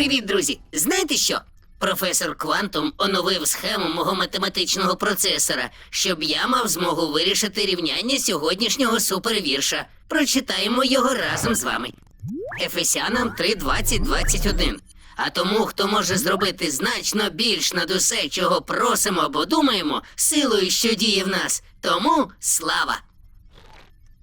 Привіт, друзі! Знаєте що? Професор Квантум оновив схему мого математичного процесора, щоб я мав змогу вирішити рівняння сьогоднішнього супервірша. Прочитаємо його разом з вами. Ефесянам 3.20.21. А тому, хто може зробити значно більш над усе, чого просимо або думаємо, силою, що діє в нас, тому слава.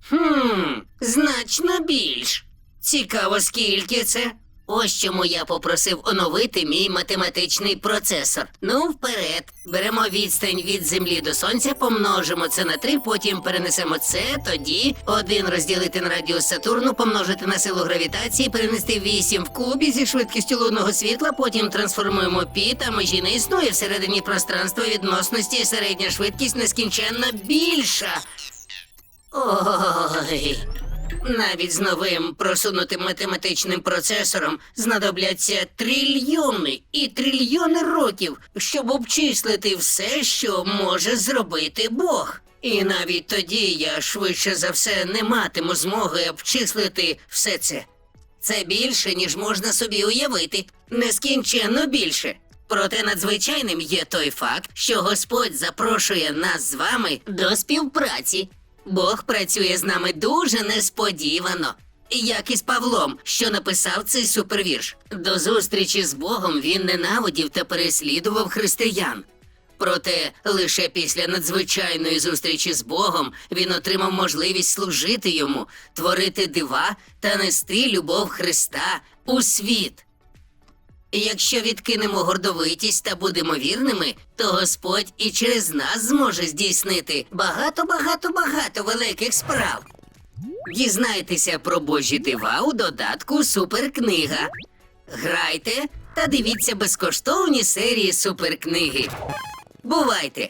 Хм, значно більш. Цікаво, скільки це. Ось чому я попросив оновити мій математичний процесор. Ну, вперед. Беремо відстань від землі до сонця, помножимо це на 3, потім перенесемо це, тоді один розділити на радіус Сатурну, помножити на силу гравітації, перенести 8 в кубі зі швидкістю лунного світла, потім трансформуємо пі та межі не існує всередині пространства відносності середня швидкість нескінченно більша. Ой. Навіть з новим просунутим математичним процесором знадобляться трильйони і трильйони років, щоб обчислити все, що може зробити Бог. І навіть тоді я швидше за все не матиму змоги обчислити все це. Це більше, ніж можна собі уявити, нескінченно більше. Проте надзвичайним є той факт, що Господь запрошує нас з вами до співпраці. Бог працює з нами дуже несподівано. Як і з Павлом, що написав цей супервірш. До зустрічі з Богом він ненавидів та переслідував християн. Проте лише після надзвичайної зустрічі з Богом він отримав можливість служити йому, творити дива та нести любов Христа у світ. Якщо відкинемо гордовитість та будемо вірними, то Господь і через нас зможе здійснити багато, багато, багато великих справ. Дізнайтеся про Божі дива у додатку Суперкнига. Грайте та дивіться безкоштовні серії суперкниги. Бувайте!